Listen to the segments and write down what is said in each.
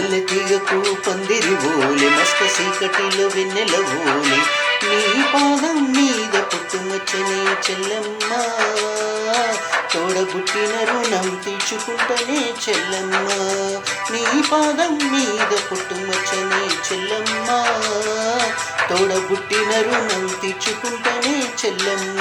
మల్లె తీగకు పందిరి ఓలి మస్క సీకటిలో వెన్నెల ఓలి. నీ పాదం మీద పుట్టుమచ్చని చెల్లమ్మ. తోడబుట్టిన రుణం తీర్చుకుంటనే చెల్లమ్మ. నీ పాదం మీద పుట్టుమచ్చని చెల్లమ్మ. తోడబుట్టిన రుణం తీర్చుకుంటనే చెల్లమ్మ.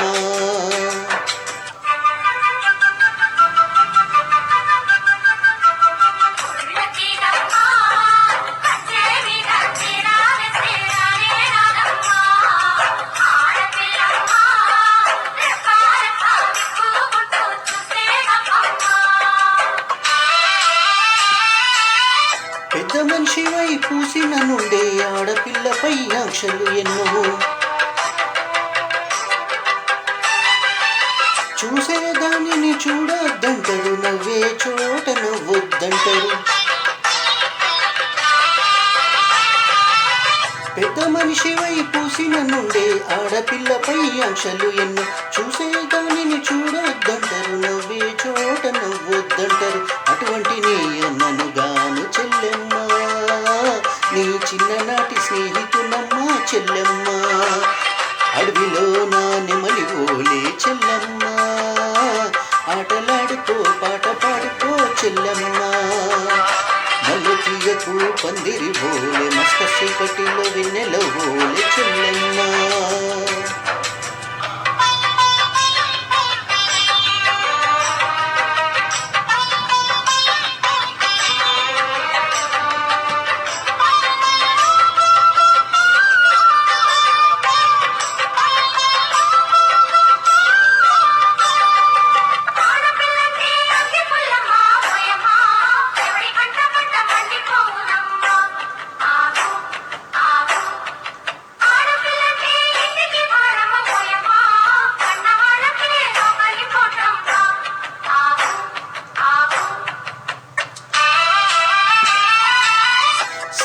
చూసిన నుండే ఆడపిల్లపై ఆంక్షలు ఎన్నో. చూసే దానిని చూడొద్దంటారు నవ్వే చోట నవ్వొద్దంటారు. పెద్ద మనిషివై పూసిన నుండే ఆడపిల్లపై ఆంక్షలు ఎన్నో. చూసే దానిని చూడొద్దంటారు నవ్వే చోట నవ్వొద్దంటారు. అటువంటి నీ అన్నను గాను చెల్లెమ్మ. నీ చిన్ననాటి స్నేహితులమ్మ చెల్లెమ్మ. అడవిలో నా నెమలి ఓలే చెల్లమ్మ. ఆటలాడుకో పాట పాడుకో చెల్లమ్మ. నల్లు పందిరి భోలే మస్త చీకటిలో వెన్నెల ఓలే చెల్లమ్మ.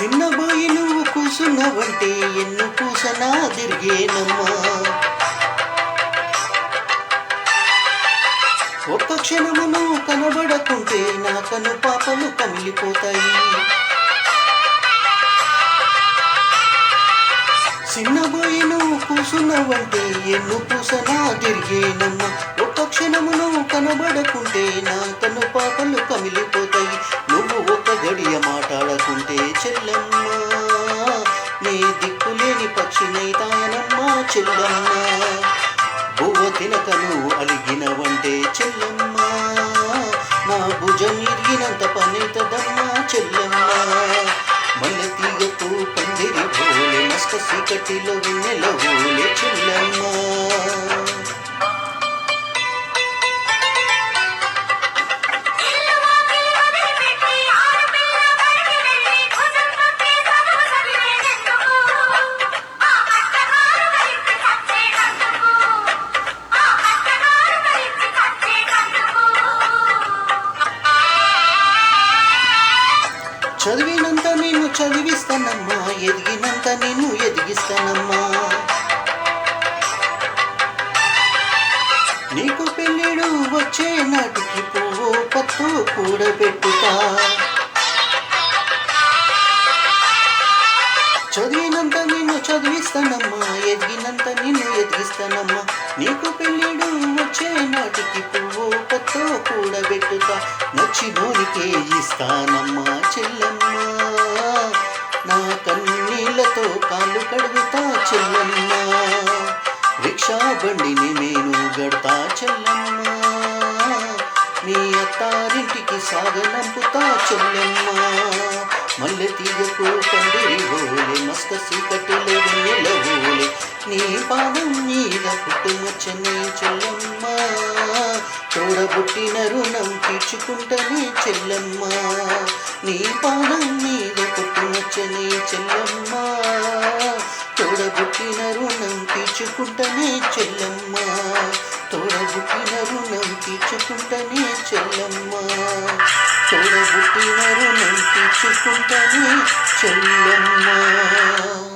చిన్నబోయి నువ్వు కూసున్నావంటే ఎన్ను కూసనా తిరిగేనమ్మా. ఒక్క క్షణమును కనబడకుంటే నా కను పాపలు కమిలిపోతాయి. చిన్నబోయి నువ్వు కూసున్నావంటే ఎన్ను పూసనా తిరిగేనమ్మా. ఒక్క క్షణమును కనబడకుంటే నా కను పాపలు కమిలిపోతాయి. చెల్లమ్మ బువ్వ తినకను అలిగినవంటే చెల్లమ్మ. నా భుజం ఇరిగినంత పనితదమ్మ చెల్లమ్మ. మల్లె తీగకు పందిరి భోలే మస్త సీకటిలో వెన్నెల ఓలే చెల్లమ్మ. చదివిస్తానమ్మా ఎదిగినంత నేను ఎదిగిస్తానమ్మా. నీకు పెళ్ళిడు వచ్చే నాటికి పువ్వు పత్తు కూడబెట్టుతా. చదివినంత నిన్ను చదివిస్తానమ్మా ఎదిగినంత నిన్ను ఎదిగిస్తానమ్మా. నీకు పెళ్ళిడు వచ్చే నాటికి పువ్వు పత్తు కూడబెట్టుతా. నచ్చినోనికే ఇస్తానమ్మా చెల్లమ్మా. చెల్లమ్మా రిక్షా బండిని నేను గడతా చెల్లమ్మా. నీ అత్తారింటికి సాగనంపుతా చెల్లమ్మా. మల్లె తీగకు పందిరి ఓలే మస్క సీకటిలో వెన్నెల నీ పాదం మీద పుట్టుమచ్చని చెల్లమ్మా. తోడబుట్టిన రుణం తీర్చుకుంటనే చెల్లమ్మా. నీ పాదం మీద పుట్టుమచ్చని చెల్లమ్మ. తోడబుట్టిన రుణం తీర్చుకుంటనే చెల్లమ్మ. తోడబుట్టిన రుణం తీర్చుకుంటనే చెల్లమ్మ. తోడబుట్టిన రుణం తీర్చుకుంటనే చెల్లమ్మ.